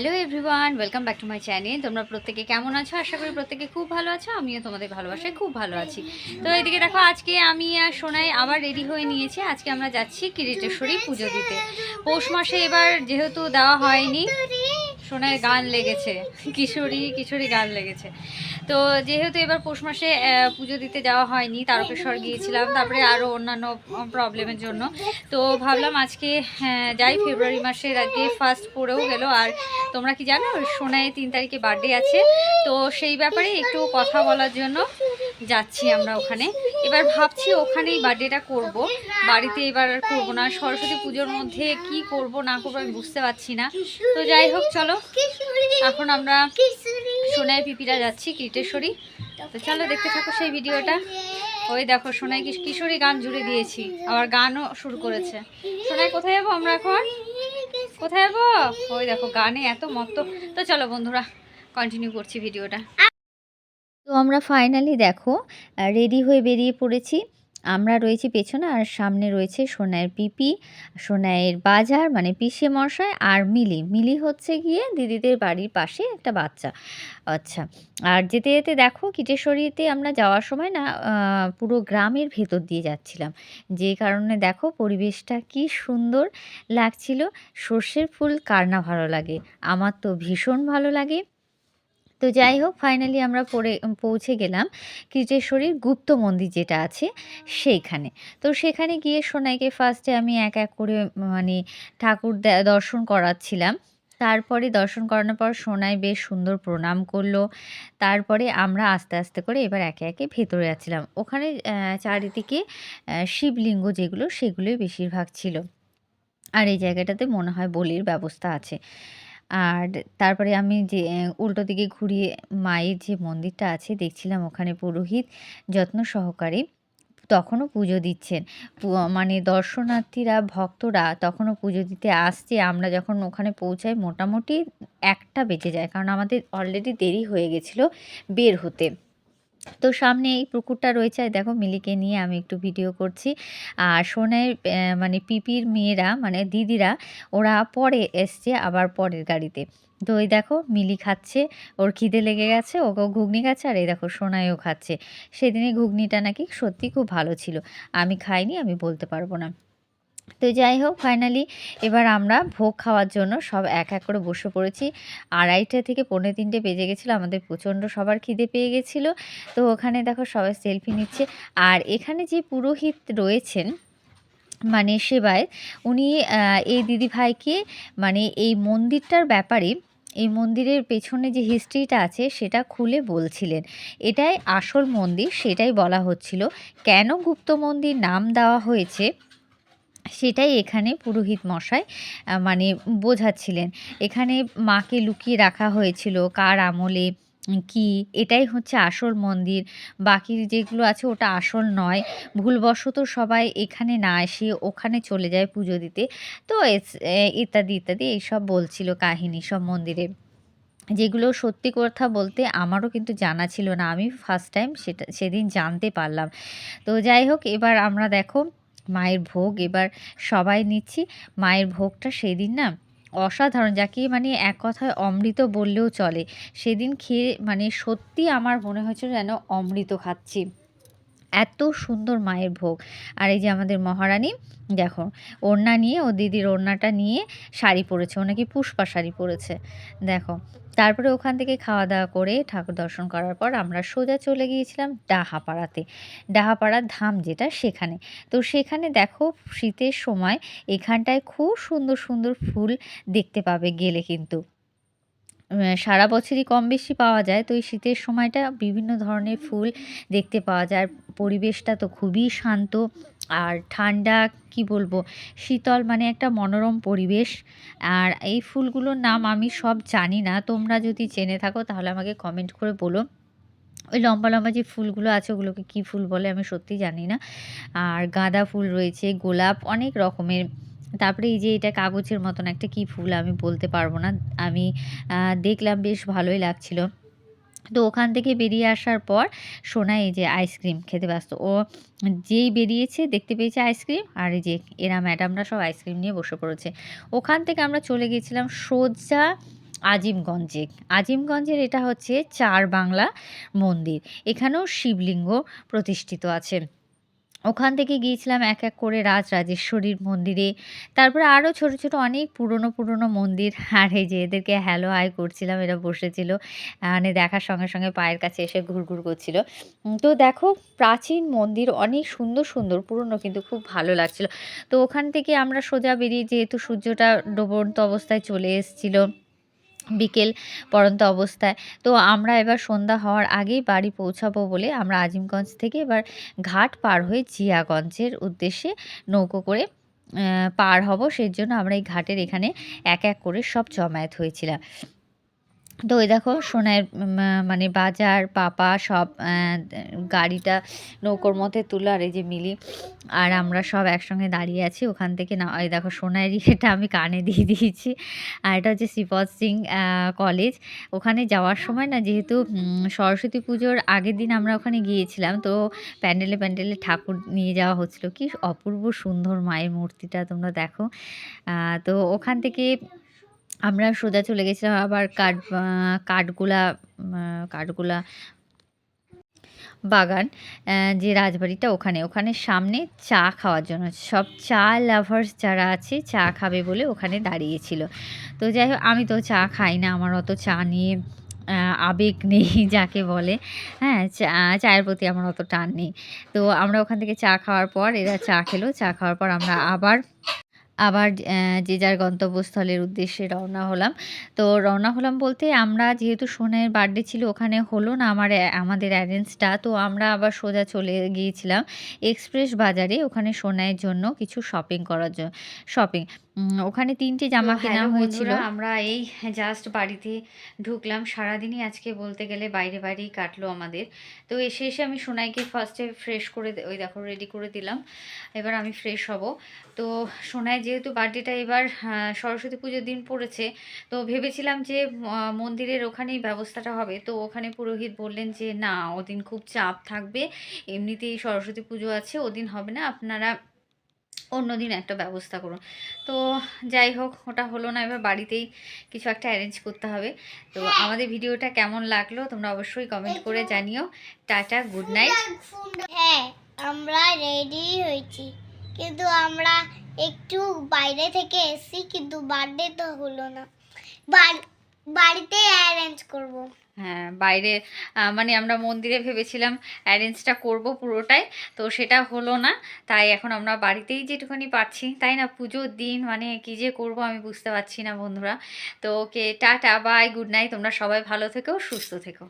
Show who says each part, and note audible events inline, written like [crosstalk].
Speaker 1: Hello everyone welcome back to my channel তোমরা প্রত্যেকে কেমন আছো? আশা করি প্রত্যেকে খুব ভালো আছো, আমিও তোমাদের ভালোবাসায় খুব ভালো আছি। তো এদিকে দেখো, আজকে আমি আর সোনাই আবার রেডি হয়ে নিয়েছি। আজকে আমরা যাচ্ছি কিরিটেশ্বরী পুজো দিতে। পৌষ মাসে এবার যেহেতু দেওয়া হয়নি সোনায় গান লেগেছে, কিশোরী কিশোরী গান লেগেছে। তো যেহেতু এবার পৌষ মাসে পুজো দিতে যাওয়া হয়নি, তারকেশ্বর গিয়েছিলাম, তারপরে আরও অন্যান্য প্রবলেমের জন্য। তো ভাবলাম আজকে যাই ফেব্রুয়ারি মাসের আগে ফার্স্ট পড়েও গেল, আর তোমরা কি জানো, সোনায় তিন তারিখে বার্থডে আছে, তো সেই ব্যাপারে একটু কথা বলার জন্য যাচ্ছি আমরা ওখানে। এবার ভাবছি ওখানেই বার্থডেটা করব। বাড়িতে এবার করব না। সরস্বতী পুজোর মধ্যে কি করব, না করব আমি বুঝতে পারছি না। তো যাই হোক, চলো। এখন আমরা সোনায় পিপিরা যাচ্ছি কীর্তেশ্বরী তো চলো, দেখতে থাকো সেই ভিডিওটা। ওই দেখো, সোনাই কিশ- কিশোরী গান জুড়ে দিয়েছি। আবার গানও শুরু করেছে। সোনাই, কোথায় যাব আমরা এখন? কোথায় যাব? ওই দেখো, গানে এত মত্ত তো চলো বন্ধুরা কন্টিনিউ করছি ভিডিওটা।
Speaker 2: তো আমরা ফাইনালি দেখো রেডি হয়ে বেরিয়ে পড়েছি। আমরা রয়েছি পেছনে আর সামনে রয়েছে সোনাইয়ের পিপি, সোনাইয়ের বাজার মানে পিসে মশাই আর মিলি। মিলি হচ্ছে গিয়ে দিদিদের বাড়ির পাশে একটা বাচ্চা। আচ্ছা আর যেতে যেতে দেখো কিটেশ্বরীতে আমরা যাওয়ার সময় না পুরো গ্রামের ভেতর দিয়ে যাচ্ছিলাম। যে কারণে দেখো পরিবেশটা কি সুন্দর লাগছিল। সর্ষের ফুল কার না ভালো লাগে? আমার তো ভীষণ ভালো লাগে। তো যাই হোক ফাইনালি আমরা পড়ে পৌঁছে গেলাম কীটেশ্বরীর গুপ্ত মন্দির যেটা আছে সেইখানে। তো সেখানে গিয়ে সোনাইকে ফার্স্টে আমি এক এক করে মানে ঠাকুর দর্শন করাচ্ছিলাম। তারপরে দর্শন করানোর পর সোনাই বেশ সুন্দর প্রণাম করল। তারপরে আমরা আস্তে আস্তে করে এবার একে একে ভেতরে যাচ্ছিলাম। ওখানে চারিদিকে শিবলিঙ্গ যেগুলো সেগুলোই বেশিরভাগ ছিল। আর এই জায়গাটাতে মনে হয় বলির ব্যবস্থা আছে। আর তারপরে আমি যে উল্টো দিকে ঘুরিয়ে মায়ের যে মন্দিরটা আছে, দেখছিলাম ওখানে পুরোহিত যত্ন সহকারে তখনও পুজো দিচ্ছেন। মানে দর্শনার্থীরা, ভক্তরা তখনও পুজো দিতে আসছে। আমরা যখন ওখানে পৌঁছাই, মোটামুটি একটা বেঁচে যায়, কারণ আমাদের অলরেডি দেরি হয়ে গেছিল বের হতে। তো সামনে এই পুকুরটা রয়েছে আর দেখো মিলিকে নিয়ে আমি একটু ভিডিও করছি। আর আহ, মানে পিপির মেয়েরা মানে দিদিরা ওরা পরে এসছে আবার পরের গাড়িতে। তো ওই দেখো মিলি খাচ্ছে ওর খিদে লেগে গেছে ওকেও ঘুগনি খাচ্ছে আর এই দেখো সোনাইও খাচ্ছে। সেদিনে ঘুগনিটা নাকি সত্যি খুব ভালো ছিল। আমি খাইনি আমি বলতে পারব না। তো যাই হোক ফাইনালি এবার আমরা ভোগ খাওয়ার জন্য সব এক এক করে বসে পড়েছি। আড়াইটা থেকে পৌনে তিনটে বেজে গেছিল, আমাদের প্রচণ্ড সবার খিদে পেয়ে গেছিল। তো ওখানে দেখো সবাই সেলফি নিচ্ছে। আর এখানে যে পুরোহিত রয়েছেন মানে সেবায়, উনি এই দিদিভাইকে মানে এই মন্দিরটার ব্যাপারে, এই মন্দিরের পেছনে যে হিস্ট্রিটা আছে, সেটা খুলে বলছিলেন। এটাই আসল মন্দির, সেটাই বলা হচ্ছিল। কেন গুপ্ত মন্দির নাম দেওয়া হয়েছে? সেটাই এখানে পুরোহিত মশাই মানে বোঝাচ্ছিলেন। এখানে মাকে লুকিয়ে রাখা হয়েছিল, কার আমলে কি, এটাই হচ্ছে আসল মন্দির। বাকি যেগুলো আছে ওটা আসল নয়। ভুলবশত সবাই এখানে না এসে ওখানে চলে যায় পুজো দিতে। তো ইত্যাদি ইত্যাদি এইসব বলছিল কাহিনী সব মন্দিরে। যেগুলো সত্যি কথা বলতে আমারও কিন্তু জানা ছিল না। আমি ফার্স্ট টাইম সেটা, সেদিন জানতে পারলাম। তো যাই হোক, এবার আমরা দেখো মায়ের ভোগ এবার সবাই নিচ্ছি। মায়ের ভোগটা সেদিন না অসাধারণ, যাকে মানে এক কথায় অমৃত বললেও চলে। সেদিন খেয়ে মানে সত্যি আমার মনে হয়েছিল যেন অমৃত খাচ্ছি। এত সুন্দর মায়ের ভোগ। আর এই যে আমাদের মহারানী, দেখো, ওড়না নিয়ে, ও দিদির ওড়নাটা নিয়ে শাড়ি পরেছে, ও নাকি পুষ্পা শাড়ি পরেছে, দেখো। তারপরে ওখান থেকে খাওয়া দাওয়া করে ঠাকুর দর্শন করার পর আমরা সোজা চলে গিয়েছিলাম ডাহাপাড়াতে। ডাহাপাড়ার ধাম যেটা, সেখানে। তো সেখানে দেখো, শীতের সময় এখানটায় খুব সুন্দর সুন্দর ফুল দেখতে পাবে গেলে কিন্তু। সারা বছরই কম বেশি পাওয়া যায়। তো এই শীতের সময়টা বিভিন্ন ধরনের ফুল দেখতে পাওয়া যায়। আর পরিবেশটা তো খুবই শান্ত আর ঠান্ডা, কি বলব, শীতল মানে একটা মনোরম পরিবেশ। আর এই ফুলগুলোর নাম আমি সব জানি না। তোমরা যদি জেনে থাকো তাহলে আমাকে কমেন্ট করে বলো। ওই লম্বা লম্বা যে ফুলগুলো আছে ওগুলোকে কী ফুল বলে আমি সত্যি জানি না। আর গাঁদা ফুল রয়েছে, গোলাপ, অনেক রকমের। তারপরে এই যে এটা কাগজের মতন একটা কী ফুল আমি বলতে পারব না। আমি দেখলাম বেশ ভালোই লাগছিল। তো ওখান থেকে বেরিয়ে আসার পর সোনা এই যে আইসক্রিম খেতে ব্যস্ত। ও যেই বেরিয়েছে দেখতে পেয়েছে আইসক্রিম আর এই যে এরা ম্যাডামরা সব আইসক্রিম নিয়ে বসে পড়েছে। ওখান থেকে আমরা চলে গেছিলাম সোজা আজিমগঞ্জে। আজিমগঞ্জের এটা হচ্ছে চার বাংলা মন্দির। এখানেও শিবলিঙ্গ প্রতিষ্ঠিত আছে। ওখান থেকে গিয়েছিলাম এক এক করে রাজ রাজেশ্বরীর মন্দিরে। তারপরে আরও ছোট ছোট অনেক পুরনো পুরনো মন্দির। আর এই যে এদেরকে হ্যালো হাই করছিলাম, এরা বসেছিল। মানে দেখার সঙ্গে সঙ্গে পায়ের কাছে এসে ঘুরঘুর করছিল। তো দেখো, প্রাচীন মন্দির অনেক সুন্দর সুন্দর, পুরনো কিন্তু খুব ভালো লাগছিল। তো ওখান থেকে আমরা সোজা বেরিয়ে যেহেতু সূর্যটা ডুবন্ত অবস্থায় চলে এসেছিল বিকেল পড়ন্ত অবস্থায়। তো আমরা এবার সন্ধ্যা হওয়ার আগেই বাড়ি পৌঁছাবো বলে আমরা আজিমগঞ্জ থেকে এবার ঘাট পার হয়ে জিয়াগঞ্জের উদ্দেশ্যে নৌকো করে পার হব। সেই জন্য আমরা এই ঘাটের এখানে এক এক করে সব জমায়েত হয়েছিলাম। তো ওই দেখো সোনার মানে বাজার, পাপা সব গাড়িটা নৌকোর মধ্যে তুলো আর এই যে মিলি আর আমরা সব একসঙ্গে দাঁড়িয়ে আছি ওখান থেকে না ওই দেখো সোনার ইয়েটা [laughs] আমি কানে দিয়ে দিয়েছি আর এটা হচ্ছে শ্রীপদ সিং কলেজ ওখানে যাওয়ার সময় না যেহেতু সরস্বতী পুজোর আগের দিন আমরা ওখানে গিয়েছিলাম তো প্যান্ডেলে প্যান্ডেলে ঠাকুর নিয়ে যাওয়া হচ্ছিল। কি অপূর্ব সুন্দর মায়ের মূর্তিটা তোমরা দেখো। তো ওখান থেকে আমরা সোজা চলে গেছিলাম আবার কাঠ কাঠগোলা কাঠগোলা বাগান যে রাজবাড়িটা ওখানে। ওখানে সামনে চা খাওয়ার জন্য সব চা লাভার্স যারা আছে, চা খাবে বলে ওখানে দাঁড়িয়েছিল। তো যাই হোক, আমি তো চা খাই না, আমার অত চা নিয়ে আবেগ নেই [laughs] যাকে বলে। হ্যাঁ চা, চায়ের প্রতি আমার অত টান নেই। তো আমরা ওখান থেকে চা খাওয়ার পর, এরা চা খেলো। চা খাওয়ার পর আমরা আবার আবার যে যার গন্তব্যস্থলের উদ্দেশ্যে রওনা হলাম। তো রওনা হলাম বলতে আমরা যেহেতু সোনের বার্থডে ছিল, ওখানে হলো না আমার আমাদের অ্যারেঞ্জটা তো আমরা আবার সোজা চলে গিয়েছিলাম এক্সপ্রেস বাজারে, ওখানে সোনাইয়ের জন্য কিছু শপিং করার জন্য শপিং ওখানে তিনটে জামা
Speaker 1: তো
Speaker 2: কেনা হয়েছিল
Speaker 1: বন্ধুরা, আমরা এই জাস্ট বাড়িতে ঢুকলাম। সারাদিনই আজকে বলতে গেলে বাইরে বাইরেই কাটলো আমাদের। তো এসে এসে আমি সোনাইকে ফার্স্টে ফ্রেশ করে দে- ওই দেখো রেডি করে দিলাম। এবার আমি ফ্রেশ হব। তো সোনাই যেহেতু বার্থডেটা এবার আহ, সরস্বতী পুজোর দিন পড়েছে তো ভেবেছিলাম যে আহ, মন্দিরের ওখানেই ব্যবস্থাটা হবে। তো ওখানে পুরোহিত বললেন যে না ওদিন খুব চাপ থাকবে। এমনিতেই সরস্বতী পুজো আছে ওদিন হবে না। আপনারা অন্যদিন একটা ব্যবস্থা করুন। তো যাই হোক, ওটা হলো না, এবার বাড়িতেই কিছু একটা অ্যারেঞ্জ করতে হবে। তো আমাদের ভিডিওটা কেমন লাগল তোমরা অবশ্যই কমেন্ট করে জানিও। টাটা গুড নাইট
Speaker 3: হ্যাঁ আমরা রেডি হয়েছি। কিন্তু আমরা একটু বাইরে থেকে এসেছি, কিন্তু বার্থডে তো হলো না। বাড়- বাড়িতে অ্যারেঞ্জ করব।
Speaker 1: হ্যাঁ বাইরে মানে আমরা মন্দিরে ভেবেছিলাম অ্যারেঞ্জটা করব পুরোটাই, তো সেটা হলো না। তাই এখন আমরা বাড়িতেই যেটুকুনি পাচ্ছি তাই না? পুজোর দিন মানে কি যে করব আমি বুঝতে পারছি না বন্ধুরা। তো okay, tata bye good night তোমরা সবাই ভালো থেকো, সুস্থ থেকো।